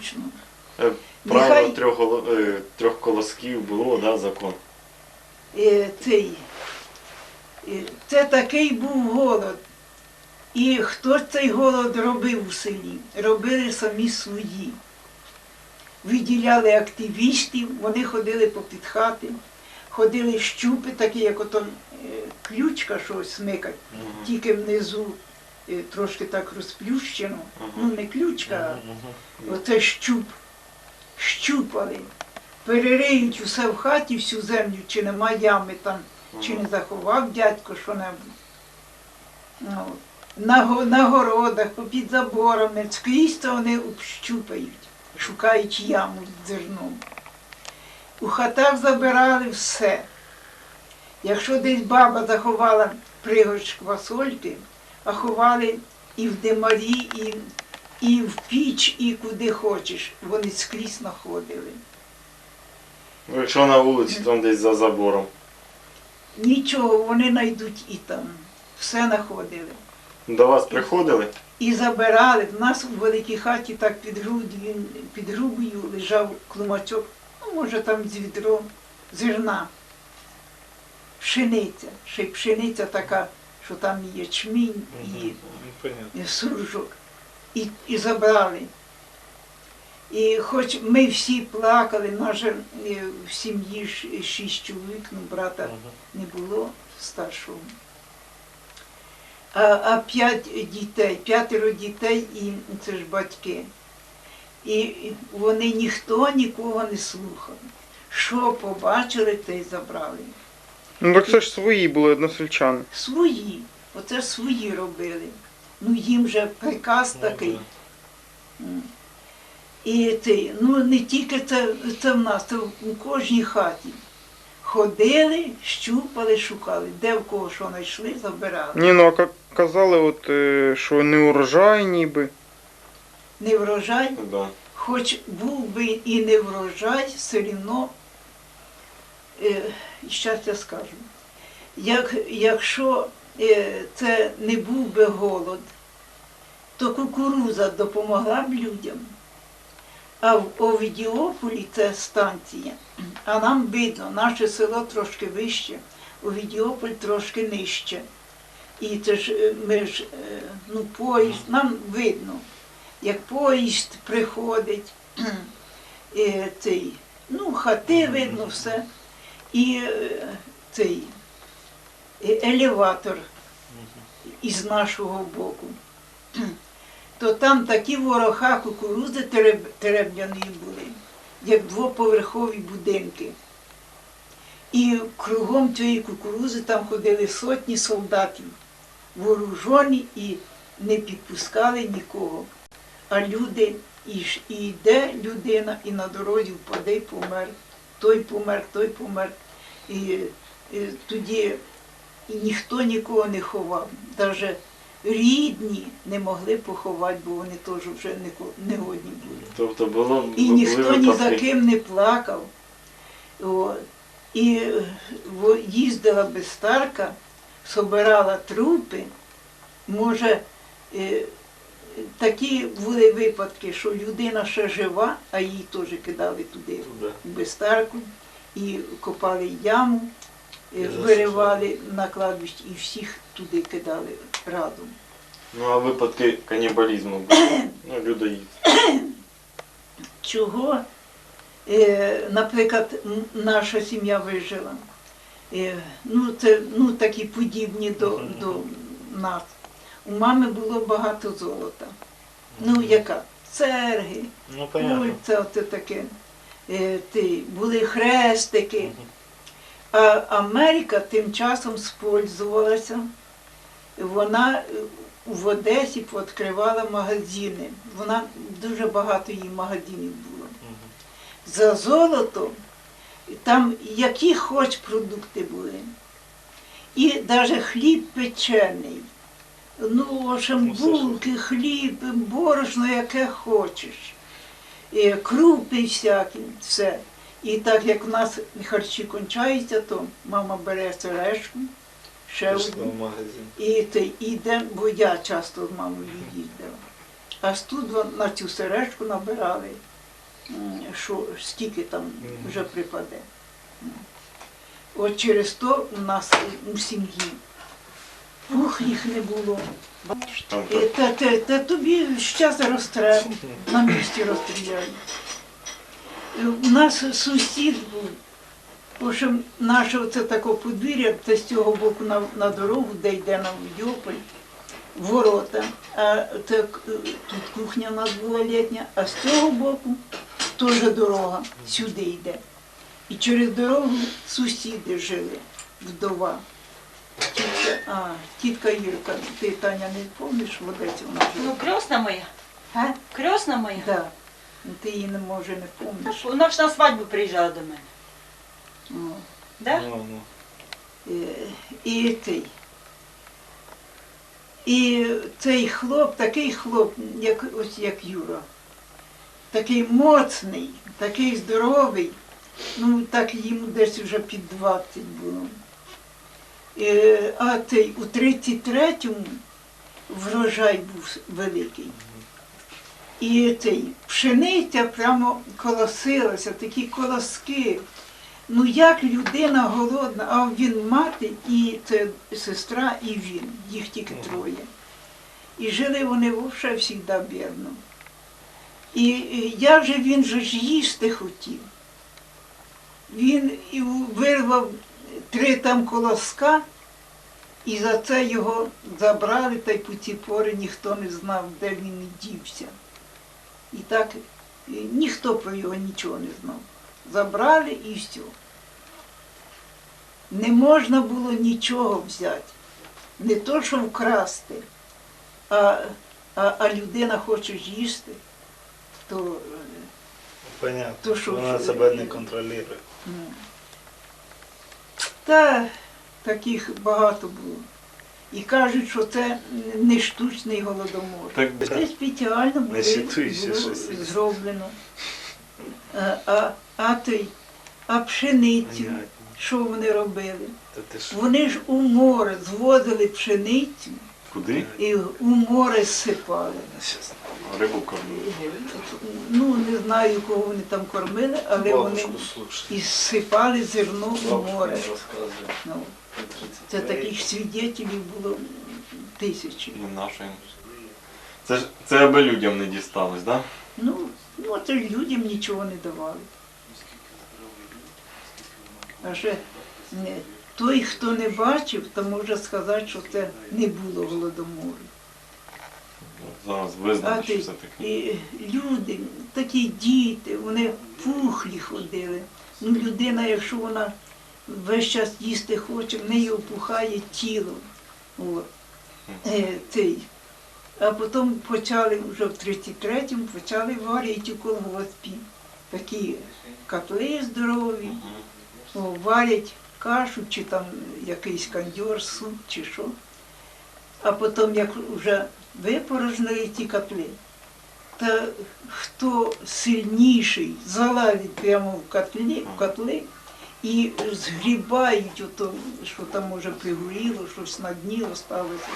зручно. Е, Право Нехай- трьох, е, трьох колосків було, да, закон. Е, цей, це такий був голод. І хто ж цей голод робив у селі? Робили самі свої. Виділяли активістів, вони ходили попід хати, ходили щупи, такі, як ото ключка, що смикать, тільки внизу трошки так розплющено. Ну не ключка, а Оце щуп. Щупали. Перериють усе в хаті, всю землю, чи нема ями там, чи не заховав дядько що-небудь. Ну, на, на городах, попід заборами, скрізь то вони общупають, шукають яму з зерном. У хатах забирали все. Якщо десь баба заховала пригорш квасольки, а ховали і в димарі, і і в піч, і куди хочеш. Вони скрізь знаходили. Ну, Якщо на вулиці, там десь за забором. Нічого, вони знайдуть і там. Все знаходили. До вас приходили? І забирали. В нас у великій хаті так під грудью, під грубою лежав клумачок, ну, може там з відро зерна. Пшениця. Ще й пшениця така, що там і ячмінь, і і суржок. І, і забрали. І хоч ми всі плакали, е, в сім'ї шість чоловік, ну брата не було старшого. А, а п'ять дітей, п'ятеро дітей і це ж батьки. І вони ніхто нікого не слухав. Що побачили, те й забрали. Ну так це ж свої були односельчани. Свої, оце ж свої робили. Ну їм же приказ такий. І ти, ну не тільки це, це в нас, це у кожній хаті. Ходили, щупали, шукали, де в кого що знайшли, забирали. Ні, ну а ка- казали, от, е, що не урожай ніби. Не врожай, Да. хоч був би і не врожай, все одно, е, щас я скажу, як, якщо е, це не був би голод, то кукуруза допомогла б людям. А в Овідіополі це станція. А нам видно, наше село трошки вище, Овідіополь трошки нижче. І це ж е, ми ж, е, ну, поїзд, нам видно, як поїзд приходить, цей, ну, хати видно все. І е, цей е, елеватор із нашого боку. То там такі вороха кукурузи тереб- теребляної були, як двоповерхові будинки. І кругом цієї кукурузи там ходили сотні солдатів, вооружені і не підпускали нікого. А люди, і йде людина, і на дорозі впаде і помер. Той помер, той помер. І, і тоді і ніхто нікого не ховав. Навіть рідні не могли поховати, бо вони теж вже не, не годні були. Тобто було І ніхто ні за ким не плакав. О, І во- їздила безстарка, собирала трупи. Може, е, такі були випадки, що людина ще жива, а її теж кидали туди Да. в безстарку і копали яму, е, виривали на кладбище і всіх туди кидали разом. Ну а випадки канібалізму були. Ну, людоїд. чого, е, наприклад, наша сім'я вижила. Е, ну, це ну, такі подібні до, до нас. У мами було багато золота. Ну, яка? Церги, Ну, понятно. кульця, оце таке. Е, ти, були хрестики. А Америка тим часом спользувалася. Вона е, в Одесі відкривала магазини. Вона дуже багато її магазинів було. За золото там які хоч продукти були. І навіть хліб печений. Ну, ж. булки, хліб, борошно, яке хочеш. І крупи всякі, все. І так як в нас харчі кончаються, то мама бере сережку, ще одну. І ти йде, бо я часто з мамою їздила. а тут на цю сережку набирали, що стільки там вже припаде. От через то у нас у сім'ї пух їх не було. І Та, та, та тобі щас розстрел, на місці розстріляють. У нас сусід був, бо що наше оце таке подвір'я, це з цього боку на, на дорогу, де йде на Йополь, ворота, а це, тут кухня у нас була літня, а з цього боку теж дорога сюди йде. І через дорогу сусіди жили, вдова. А, тітка Юрка, ти Таня не пам'ятаєш, в Одесі вона Ну, жила. крестна моя. А? Крестна моя. Да. Ну, Ти її не може не пам'ятаєш. Вона ж на свадьбу приїжджала до мене. О. Да? Ну, ну. Е, І цей. І цей хлоп, такий хлоп, як, ось як Юра, такий моцний, такий здоровий, ну так йому десь вже під 20 було. Е, А цей у 33-му врожай був великий. І цей пшениця прямо колосилася, такі колоски. Ну як людина голодна, а він мати і це сестра, і він, їх тільки троє. І жили вони вовше завжди бідно. І і як же він же ж їсти хотів? Він вирвав три там колоска, і за це його забрали, та й по ці пори ніхто не знав, де він дівся. І так ніхто про його нічого не знав. Забрали і все. Не можна було нічого взяти. Не то, що вкрасти, а, а, а людина хоче їсти, то е, Понятно. То що Вона себе е, не контролює. Та таких багато було. І кажуть, що це не штучний голодомор. Так, Це спеціально було, було зроблено. А, а, а, той, а пшеницю, Понятно. що вони робили? Вони ж у море звозили пшеницю Куди? і у море сипали. Рибу кормили. Ну, не знаю, кого вони там кормили, але вони слушай. і сипали зерно у море. Ну, це таких свідетелів було тисячі. І нашим. Це ж це аби людям не дісталось, да? Ну, ну це ж людям нічого не давали. А ще не, той, хто не бачив, то може сказати, що це не було голодомору. Зараз визнали, що і люди, такі діти, вони пухлі ходили. Ну, людина, якщо вона весь час їсти хоче, в неї опухає тіло. От. Е, цей. А потім почали вже в 33-му почали варити у колгоспі. Такі котли здорові, о, варять кашу, чи там якийсь кондьор, суп, чи що. А потім, як вже випорожнили ті котли, та хто сильніший, залазить прямо в котлі, в котли і згрібають що там може пригоріло, щось на дні осталося.